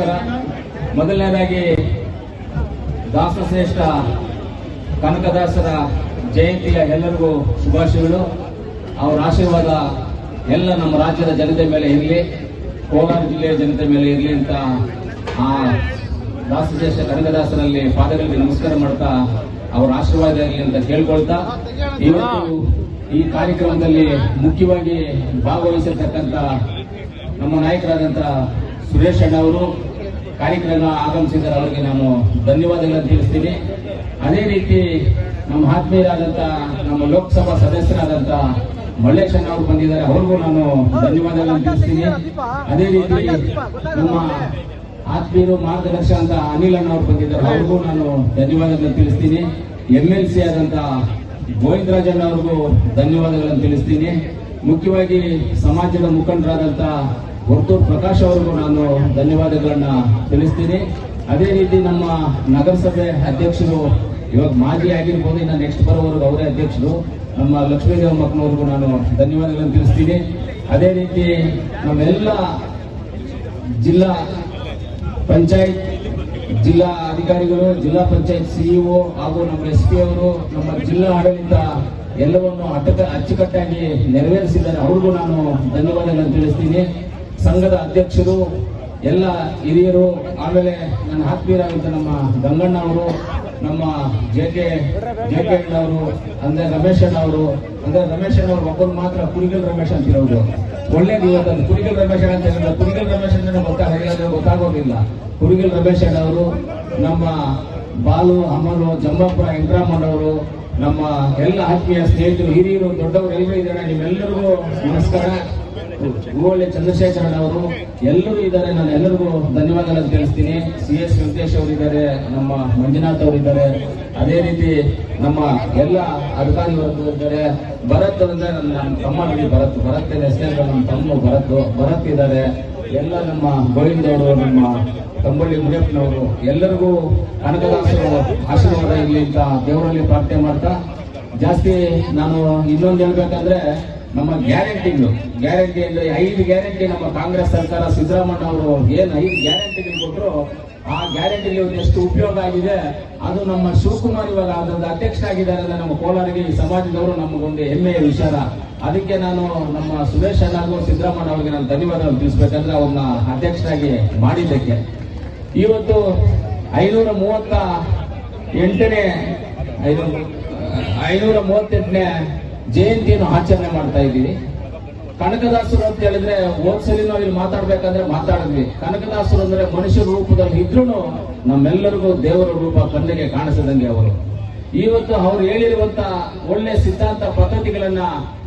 ನಮಸ್ಕಾರ. ಮೊದಲನೇದಾಗಿ ದಾಸಶ್ರೇಷ್ಠ ಕನಕದಾಸರ ಜಯಂತಿಯ ಎಲ್ಲರಿಗೂ ಶುಭಾಶಯಗಳು. ಅವರ ಆಶೀರ್ವಾದ ಎಲ್ಲ ನಮ್ಮ ರಾಜ್ಯದ ಜನತೆ ಮೇಲೆ ಇರಲಿ, ಕೋಲಾರ ಜಿಲ್ಲೆಯ ಜನತೆ ಮೇಲೆ ಇರಲಿ ಅಂತ ಆ ದಾಸಶ್ರೇಷ್ಠ ಕನಕದಾಸರಲ್ಲಿ ಪಾದಗಳಿಗೆ ನಮಸ್ಕಾರ ಮಾಡ್ತಾ ಅವರ ಆಶೀರ್ವಾದ ಇರಲಿ ಅಂತ ಕೇಳ್ಕೊಳ್ತಾ, ಇವತ್ತು ಈ ಕಾರ್ಯಕ್ರಮದಲ್ಲಿ ಮುಖ್ಯವಾಗಿ ಭಾಗವಹಿಸಿರ್ತಕ್ಕಂಥ ನಮ್ಮ ನಾಯಕರಾದಂಥ ಸುರೇಶ್ ಅಣ್ಣ ಅವರು ಕಾರ್ಯಕ್ರಮ ಆಗಮಿಸಿದ್ದಾರೆ ಅವರಿಗೆ ನಾನು ಧನ್ಯವಾದಗಳನ್ನು ತಿಳಿಸ್ತೀನಿ. ಅದೇ ರೀತಿ ನಮ್ಮ ಆತ್ಮೀಯರಾದಂಥ ನಮ್ಮ ಲೋಕಸಭಾ ಸದಸ್ಯರಾದಂಥ ಮಲ್ಲೇಶನ್ ಅವರು ಬಂದಿದ್ದಾರೆ. ಅವ್ರಿಗೂ ನಾನು ಧನ್ಯವಾದಗಳನ್ನು ತಿಳಿಸ್ತೀನಿ. ಅದೇ ರೀತಿ ನಮ್ಮ ಆತ್ಮೀಯರು ಮಾರ್ಗದರ್ಶಕ ಅಂತ ಅನಿಲ್ ಅಣ್ಣ ಅವರು ಬಂದಿದ್ದಾರೆ. ಅವ್ರಿಗೂ ನಾನು ಧನ್ಯವಾದಗಳನ್ನು ತಿಳಿಸ್ತೀನಿ. ಎಂ ಎಲ್ ಸಿ ಆದಂತ ಗೋವಿಂದರಾಜಣ್ಣ ಅವ್ರಿಗೂ ಧನ್ಯವಾದಗಳನ್ನು ತಿಳಿಸ್ತೀನಿ. ಮುಖ್ಯವಾಗಿ ಸಮಾಜದ ಮುಖಂಡರಾದಂತ ವರ್ತೂರ್ ಪ್ರಕಾಶ್ ಅವರಿಗೂ ನಾನು ಧನ್ಯವಾದಗಳನ್ನ ತಿಳಿಸ್ತೀನಿ. ಅದೇ ರೀತಿ ನಮ್ಮ ನಗರಸಭೆ ಅಧ್ಯಕ್ಷರು ಇವಾಗ ಮಾಜಿ ಆಗಿರ್ಬೋದು, ಇನ್ನು ನೆಕ್ಸ್ಟ್ ಬರೋವರೆಗೂ ಅವರೇ ಅಧ್ಯಕ್ಷರು. ನಮ್ಮ ಲಕ್ಷ್ಮೀದೇವ ಮಕ್ಕಳವ್ರಿಗೂ ನಾನು ಧನ್ಯವಾದಗಳನ್ನು ತಿಳಿಸ್ತೀನಿ. ಅದೇ ರೀತಿ ನಮ್ಮೆಲ್ಲ ಜಿಲ್ಲಾ ಪಂಚಾಯತ್, ಜಿಲ್ಲಾ ಅಧಿಕಾರಿಗಳು, ಜಿಲ್ಲಾ ಪಂಚಾಯತ್ ಸಿಇಒ ಹಾಗೂ ನಮ್ಮ ಎಸ್ ಪಿ ಅವರು ನಮ್ಮ ಜಿಲ್ಲಾ ಆಡಳಿತ ಎಲ್ಲವನ್ನು ಅಟ್ಟ ಅಚ್ಚುಕಟ್ಟಾಗಿ ನೆರವೇರಿಸಿದ್ದಾರೆ. ಅವ್ರಿಗೂ ನಾನು ಧನ್ಯವಾದಗಳನ್ನು ತಿಳಿಸ್ತೀನಿ. ಸಂಘದ ಅಧ್ಯಕ್ಷರು, ಎಲ್ಲ ಹಿರಿಯರು, ಆಮೇಲೆ ನನ್ನ ಆತ್ಮೀಯರಾದಂಥ ನಮ್ಮ ಗಂಗಣ್ಣ ಅವರು, ನಮ್ಮ ಜೆ ಕೆ ಜೆ ಕೆ ಅವರು, ಅಂದ್ರೆ ರಮೇಶ್ ಅಣ್ಣ ಅವರು, ಅಂದ್ರೆ ರಮೇಶ್ ಅಣ್ಣ ಅವರು ಒಬ್ಬರು ಮಾತ್ರ ಕುರಿಗಲ್ ರಮೇಶ್ ಅಂತಿರೋದು ಒಳ್ಳೇದು ಇವತ್ತು ಕುರಿಗಲ್ ರಮೇಶ್ ಅಣ್ಣ ಅಂತ ಹೇಳಿದ್ರೆ ಕುರಿಗಲ್ ರಮೇಶ್ ಅಂದ್ರೆ ಗೊತ್ತಾಗಿಲ್ಲ ಗೊತ್ತಾಗೋದಿಲ್ಲ. ಕುರಿಗಲ್ ರಮೇಶ್ ಅಣ್ಣ ಅವರು, ನಮ್ಮ ಬಾಲು, ಅಮಲು, ಜಂಬಾಪುರ ವೆಂಕಟರಾಮನ್ ಅವರು, ನಮ್ಮ ಎಲ್ಲ ಆತ್ಮೀಯ ಸ್ನೇಹಿತರು, ಹಿರಿಯರು, ದೊಡ್ಡವರು ಎಲ್ಲರೂ ಇದ್ದಾರೆ. ನಿಮ್ಮೆಲ್ಲರಿಗೂ ನಮಸ್ಕಾರ. ಹೂವಳ್ಳಿ ಚಂದ್ರಶೇಖರ ಅವರು. ಎಲ್ಲರೂ ಇದ್ದಾರೆ. ನಾನು ಎಲ್ಲರಿಗೂ ಧನ್ಯವಾದಗಳನ್ನು ತಿಳಿಸ್ತೀನಿ. ಸಿ ಎಸ್ ವೆಂಕಟೇಶ್ ಅವರು ಇದ್ದಾರೆ. ನಮ್ಮ ಮಂಜುನಾಥ್ ಅವರು ಇದ್ದಾರೆ. ಅದೇ ರೀತಿ ನಮ್ಮ ಎಲ್ಲ ಅಧಿಕಾರಿ ಇದ್ದಾರೆ. ಭರತ್ ಅಂದ್ರೆ ನನ್ನ ನಮ್ಮ ತಮ್ಮ ಭರತ್. ಭರತ್ ಹೆಸರು ನಮ್ಮ ತಮ್ಮ ಭರತ್. ಭರತ್ ಇದ್ದಾರೆ. ಎಲ್ಲ ನಮ್ಮ ಗೋವಿಂದ ಅವರು ನಮ್ಮ ತಂಬಳ್ಳಿ ಮುನಿಯಪ್ಪನವರು, ಎಲ್ಲರಿಗೂ ಕನಕದಾಸರು ಆಶೀರ್ವಾದ ಇರಲಿ ಅಂತ ದೇವರಲ್ಲಿ ಪ್ರಾರ್ಥನೆ ಮಾಡ್ತಾ ಜಾಸ್ತಿ ನಾನು ಇನ್ನೊಂದು ಹೇಳ್ಬೇಕಂದ್ರೆ ನಮ್ಮ ಗ್ಯಾರಂಟಿಗಳು. ಗ್ಯಾರಂಟಿ ಅಂದ್ರೆ ಐದು ಗ್ಯಾರಂಟಿ ನಮ್ಮ ಕಾಂಗ್ರೆಸ್ ಸರ್ಕಾರ, ಸಿದ್ದರಾಮಯ್ಯ ಅವರು ಏನು ಐದು ಗ್ಯಾರಂಟಿಗಳು ಕೊಟ್ಟರು ಆ ಗ್ಯಾರಂಟಿಗಳು ಎಷ್ಟು ಉಪಯೋಗ ಆಗಿದೆ, ಅದು ನಮ್ಮ ಶಿವಕುಮಾರ್ ಇವಾಗ ಅದೊಂದು ಅಧ್ಯಕ್ಷರಾಗಿದ್ದಾರೆ ಅಂದ್ರೆ ನಮ್ಮ ಕೋಲಾರಿಗೆ ಈ ಸಮಾಜದವರು ನಮಗೊಂದು ಹೆಮ್ಮೆಯ ವಿಚಾರ. ಅದಕ್ಕೆ ನಾನು ನಮ್ಮ ಸುರೇಶ್ ಅಣ್ಣಗೂ ಸಿದ್ದರಾಮಯ್ಯ ಅವರಿಗೆ ನಾನು ಧನ್ಯವಾದಗಳು ತಿಳಿಸ್ಬೇಕಂದ್ರೆ ಅವ್ರನ್ನ ಅಧ್ಯಕ್ಷರಾಗಿ ಮಾಡಿದ್ದಕ್ಕೆ. ಇವತ್ತು ಐನೂರ ಮೂವತ್ತ ಎಂಟನೇ, ಐನೂರ ಐನೂರ ಮೂವತ್ತೆಂಟನೇ ಜಯಂತಿಯನ್ನು ಆಚರಣೆ ಮಾಡ್ತಾ ಇದ್ದೀವಿ. ಕನಕದಾಸರು ಅಂತ ಹೇಳಿದ್ರೆ ಹೋದ್ಸಲಿ ನಾವು ಇಲ್ಲಿ ಮಾತಾಡ್ಬೇಕಂದ್ರೆ ಮಾತಾಡಿದ್ವಿ. ಕನಕದಾಸರು ಅಂದ್ರೆ ಮನುಷ್ಯ ರೂಪದಲ್ಲಿ ಇದ್ರೂ ನಮ್ಮೆಲ್ಲರಿಗೂ ದೇವರ ರೂಪ ಕಣ್ಣಿಗೆ ಕಾಣಿಸದಂಗೆ ಅವರು. ಇವತ್ತು ಅವ್ರು ಹೇಳಿರುವಂತ ಒಳ್ಳೆ ಸಿದ್ಧಾಂತ ಪದ್ಧತಿಗಳನ್ನ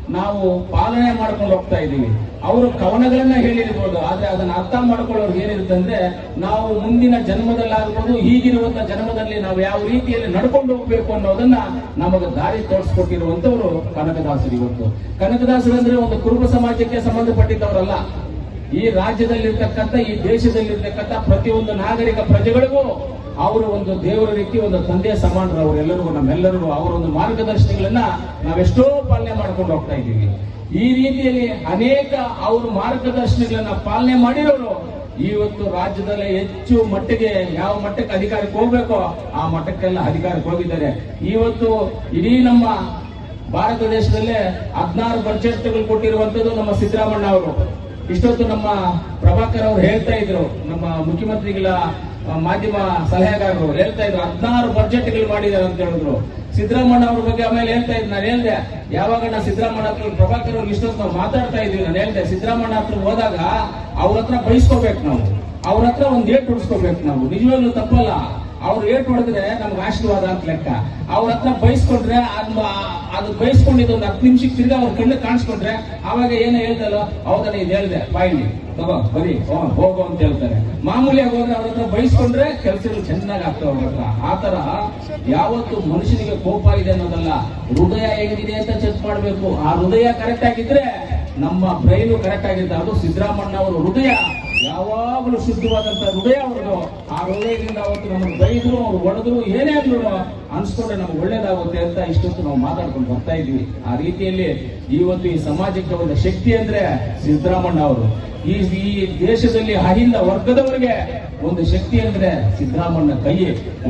ನಾವು ಪಾಲನೆ ಮಾಡ್ಕೊಂಡು ಹೋಗ್ತಾ ಇದ್ದೀವಿ. ಅವರು ಕವನಗಳನ್ನ ಹೇಳಿರ್ಬೋದು, ಆದ್ರೆ ಅದನ್ನ ಅರ್ಥ ಮಾಡ್ಕೊಳ್ಳೋರು ಏನಿರುತ್ತೆ ಅಂದ್ರೆ, ನಾವು ಮುಂದಿನ ಜನ್ಮದಲ್ಲಾಗ್ಬೋದು ಈಗಿರುವಂತ ಜನ್ಮದಲ್ಲಿ ನಾವು ಯಾವ ರೀತಿಯಲ್ಲಿ ನಡ್ಕೊಂಡು ಹೋಗ್ಬೇಕು ಅನ್ನೋದನ್ನ ನಮಗೆ ದಾರಿ ತೋರಿಸ್ಕೊಟ್ಟಿರುವಂತವರು ಕನಕದಾಸರು ಇವತ್ತು. ಕನಕದಾಸರು ಅಂದ್ರೆ ಒಂದು ಕುರುಬ ಸಮಾಜಕ್ಕೆ ಸಂಬಂಧಪಟ್ಟಿದ್ದವರಲ್ಲ. ಈ ರಾಜ್ಯದಲ್ಲಿರ್ತಕ್ಕಂಥ, ಈ ದೇಶದಲ್ಲಿರ್ತಕ್ಕಂಥ ಪ್ರತಿಯೊಂದು ನಾಗರಿಕ ಪ್ರಜೆಗಳಿಗೂ ಅವರು ಒಂದು ದೇವರ ರೀತಿ, ಒಂದು ತಂದೆ ಸಮಾನರು, ಅವರೆಲ್ಲರಿಗೂ, ನಮ್ಮೆಲ್ಲರಿಗೂ ಅವರ ಒಂದು ಮಾರ್ಗದರ್ಶನಗಳನ್ನ ನಾವೆಷ್ಟೋ ಪಾಲನೆ ಮಾಡ್ಕೊಂಡು ಹೋಗ್ತಾ ಇದ್ದೀವಿ. ಈ ರೀತಿಯಲ್ಲಿ ಅನೇಕ ಅವರು ಮಾರ್ಗದರ್ಶನಗಳನ್ನ ಪಾಲನೆ ಮಾಡಿರೋರು ಇವತ್ತು ರಾಜ್ಯದಲ್ಲಿ ಹೆಚ್ಚು ಮಟ್ಟಿಗೆ ಯಾವ ಮಟ್ಟಕ್ಕೆ ಅಧಿಕಾರಕ್ಕೆ ಹೋಗ್ಬೇಕೋ ಆ ಮಟ್ಟಕ್ಕೆಲ್ಲ ಅಧಿಕಾರಕ್ಕೆ ಹೋಗಿದ್ದಾರೆ. ಇವತ್ತು ಇಡೀ ನಮ್ಮ ಭಾರತ ದೇಶದಲ್ಲೇ ಹದಿನಾರು ಬಜೆಟ್ಗಳು ಕೊಟ್ಟಿರುವಂತದ್ದು ನಮ್ಮ ಸಿದ್ದರಾಮಣ್ಣ ಅವರು. ಇಷ್ಟೊತ್ತು ನಮ್ಮ ಪ್ರಭಾಕರ್ ಅವರು ಹೇಳ್ತಾ ಇದ್ರು, ನಮ್ಮ ಮುಖ್ಯಮಂತ್ರಿಗಳ ಮಾಧ್ಯಮ ಸಲಹೆಗಾರರು ಹೇಳ್ತಾ ಇದ್ರು, ಹದಿನಾರು ಬಜೆಟ್ಗಳು ಮಾಡಿದ್ದಾರೆ ಅಂತ ಹೇಳಿದ್ರು. ಸಿದ್ದರಾಮಣ್ಣ ಅವ್ರ ಬಗ್ಗೆ ಆಮೇಲೆ ಹೇಳ್ತಾ ಇದ್ರು, ನಾನು ಹೇಳ್ದೆ, ಯಾವಾಗ ನಾ ಸಿದ್ದರಾಮಣ್ಣ ಹತ್ರ ಪ್ರಭಾಕರ್ ಅವ್ರು ಇಷ್ಟೊತ್ತು ನಾವು ಮಾತಾಡ್ತಾ ಇದ್ವಿ ನಾನು ಹೇಳ್ದೆ ಸಿದ್ದರಾಮಣ್ಣ ಹತ್ರ ಹೋದಾಗ ಅವ್ರ ಹತ್ರ ಬಯಸ್ಕೋಬೇಕು ನಾವು. ಅವ್ರ ಹತ್ರ ಒಂದು ಏಟ್ ಹೊಡಿಸ್ಕೋಬೇಕು ನಾವು. ನಿಜವಾಗ್ಲೂ ತಪ್ಪಲ್ಲ. ಅವ್ರು ಏಟ್ ಹೊಡೆದ್ರೆ ನಮ್ಗೆ ಆಶೀರ್ವಾದ ಅಂತ ಲೆಕ್ಕ. ಅವ್ರ ಹತ್ರ ಬಯಸ್ಕೊಂಡ್ರೆ ಅದ್ ಅದು ಬಯಸ್ಕೊಂಡಿದ್ದು ಒಂದು ಹತ್ತು ನಿಮಿಷಕ್ಕೆ ತಿರ್ಗಾ ಅವ್ರ ಕಣ್ಣು ಕಾಣಿಸ್ಕೊಂಡ್ರೆ ಅವಾಗ ಏನು ಹೇಳ್ದಲ್ಲ ಹೌದಲ್ಲ ಇದು ಹೇಳ್ದೆ. ಬಾಯಿಲಿ ತಗೋ, ಬರೀ ಹೋಗೋ ಅಂತ ಹೇಳ್ತಾರೆ. ಮಾಮೂಲಿಯಾಗಿ ಹೋದ್ರೆ ಅವ್ರ ಹತ್ರ ಬಯಸ್ಕೊಂಡ್ರೆ ಕೆಲಸಗಳು ಚೆನ್ನಾಗಿ ಆಗ್ತಾ ಅವ್ರ ಯಾವತ್ತು ಮನುಷ್ಯನಿಗೆ ಕೋಪ ಇದೆ ಅನ್ನೋದಲ್ಲ ಹೃದಯ ಹೇಗಿದೆ ಅಂತ ಚೆಕ್ ಮಾಡ್ಬೇಕು. ಆ ಹೃದಯ ಕರೆಕ್ಟ್ ಆಗಿದ್ರೆ ನಮ್ಮ ಬ್ರೈನು ಕರೆಕ್ಟ್ ಆಗಿದ್ದ ಅದು ಸಿದ್ದರಾಮಣ್ಣ ಅವರ ಹೃದಯ. ಯಾವಾಗಲೂ ಶುದ್ಧವಾದಂತ ಹೃದಯ ಅವ್ರದ್ದು ಆ ಹೃದಯದಿಂದ ಅವತ್ತು ನಮ್ಗೆ ಬೈದ್ರು ಅವ್ರು ಹೊಡೆದ್ರು ಏನೇ ಅಂದ್ರು ಅನ್ಸ್ಕೊಂಡ್ರೆ ನಮ್ಗೆ ಒಳ್ಳೇದಾಗುತ್ತೆ ಅಂತ ಇಷ್ಟೊತ್ತು ನಾವು ಮಾತಾಡ್ಕೊಂಡು ಬರ್ತಾ ಇದ್ವಿ. ಆ ರೀತಿಯಲ್ಲಿ ಇವತ್ತು ಈ ಸಮಾಜಕ್ಕೆ ಒಂದು ಶಕ್ತಿ ಅಂದ್ರೆ ಸಿದ್ದರಾಮಣ್ಣ ಅವರು. ಈ ಈ ದೇಶದಲ್ಲಿ ಅಹಿಂದ ವರ್ಗದವರಿಗೆ ಒಂದು ಶಕ್ತಿ ಅಂದ್ರೆ ಸಿದ್ದರಾಮಣ್ಣ ಕೈ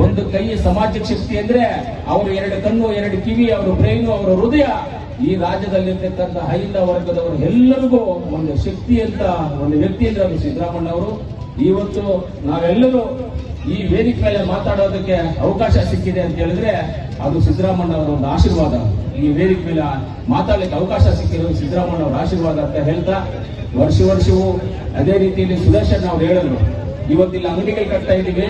ಒಂದು ಕೈ ಸಮಾಜಕ್ಕೆ ಶಕ್ತಿ ಅಂದ್ರೆ ಅವರು ಎರಡು ಕಣ್ಣು, ಎರಡು ಕಿವಿ, ಅವರ ಬ್ರೈನು ಅವರ ಹೃದಯ. ಈ ರಾಜ್ಯದಲ್ಲಿರ್ತಕ್ಕಂಥ ಹೈಂದ ವರ್ಗದವರು ಎಲ್ಲರಿಗೂ ಒಂದು ಶಕ್ತಿ ಅಂತ, ಒಂದು ವ್ಯಕ್ತಿ ಅಂತ ಅದು ಅವರು ಇವತ್ತು ನಾವೆಲ್ಲರೂ ಈ ವೇದಿಕೆ ಮೇಲೆ ಮಾತಾಡೋದಕ್ಕೆ ಅವಕಾಶ ಸಿಕ್ಕಿದೆ ಅಂತ ಹೇಳಿದ್ರೆ ಅದು ಸಿದ್ದರಾಮಣ್ಣ ಅವರ ಒಂದು ಆಶೀರ್ವಾದ. ಈ ವೇದಿಕೆ ಮೇಲೆ ಮಾತಾಡಲಿಕ್ಕೆ ಅವಕಾಶ ಸಿಕ್ಕಿರೋದು ಸಿದ್ದರಾಮಣ್ಣ ಅವರ ಆಶೀರ್ವಾದ ಅಂತ ಹೇಳ್ತಾ, ವರ್ಷ ವರ್ಷವೂ ಅದೇ ರೀತಿಯಲ್ಲಿ ಸುದರ್ಶನ್ ಅವ್ರು ಹೇಳಿದ್ರು. ಇವತ್ತಿಲ್ಲ ಅಂಗಡಿಗಳು ಕಟ್ತಾ ಇದ್ದೀವಿ.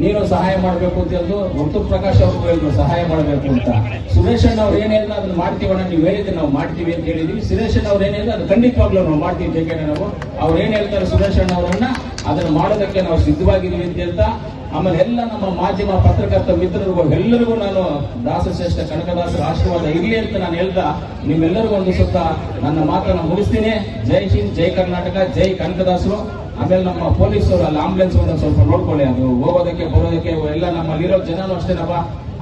ನೀನು ಸಹಾಯ ಮಾಡಬೇಕು ಅಂತ ಹೇಳಿದ್ರು ಮುತ್ತು ಪ್ರಕಾಶ್ ಅವರು ಹೇಳಿದ್ರು, ಸಹಾಯ ಮಾಡಬೇಕು ಅಂತ. ಸುರೇಶ್ ಅಣ್ಣ ಅವ್ರು ಏನ್ ಹೇಳಿದ್ರು, ಅದನ್ನ ಮಾಡ್ತೀವಣ್ಣ ನೀವು ಹೇಳಿದ್ರೆ ನಾವು ಮಾಡ್ತೀವಿ ಅಂತ ಹೇಳಿದೀವಿ. ಸುರೇಶ್ ಅಣ್ಣ ಅವ್ರು ಏನ್ ಅದು ಖಂಡಿತವಾಗ್ಲೂ ನಾವು ಮಾಡ್ತೀವಿ ಬೇಕೇನೆ ನಾವು. ಅವ್ರು ಏನು ಹೇಳ್ತಾರೆ ಸುರೇಶ್ ಅಣ್ಣ ಅವರನ್ನ, ಅದನ್ನ ಮಾಡೋದಕ್ಕೆ ನಾವು ಸಿದ್ಧವಾಗಿದ್ದೀವಿ ಅಂತ ಹೇಳ್ತಾ, ಆಮೇಲೆ ಎಲ್ಲ ನಮ್ಮ ಮಾಧ್ಯಮ, ಪತ್ರಕರ್ತ ಮಿತ್ರರಿಗೂ ಎಲ್ಲರಿಗೂ ನಾನು ದಾಸಶ್ರೇಷ್ಠ ಕನಕದಾಸರ ಆಶೀರ್ವಾದ ಇರಲಿ ಅಂತ ನಾನು ಹೇಳ್ತಾ, ನಿಮ್ಮೆಲ್ಲರಿಗೂ ಒಂದು ಸುತ್ತ ನನ್ನ ಮಾತನ್ನು ಮುಗಿಸ್ತೀನಿ. ಜೈ ಹಿಂದ್, ಜೈ ಕರ್ನಾಟಕ, ಜೈ ಕನಕದಾಸರು. ಆಮೇಲೆ ನಮ್ಮ ಪೊಲೀಸರು ಅಲ್ಲಿ ಆಂಬುಲೆನ್ಸ್ ಬಂದಾಗ ಸ್ವಲ್ಪ ನೋಡ್ಕೊಳ್ಳಿ ಅದು. ಹೋಗೋದಕ್ಕೆ, ಬರೋದಕ್ಕೆ ಎಲ್ಲ ನಮ್ಮಲ್ಲಿರೋ ಜನನು ಅಷ್ಟೇನಪ್ಪ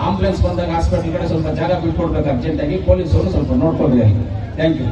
ಆಂಬುಲೆನ್ಸ್ ಬಂದಾಗ ಹಾಸ್ಪಿಟಲ್ ಕಡೆ ಸ್ವಲ್ಪ ಜಾಗ ಬಿಟ್ಕೊಡ್ಬೇಕು ಅರ್ಜೆಂಟ್ ಆಗಿ. ಪೊಲೀಸರು ಸ್ವಲ್ಪ ನೋಡ್ಕೊಳ್ರಿ ಥ್ಯಾಂಕ್ ಯು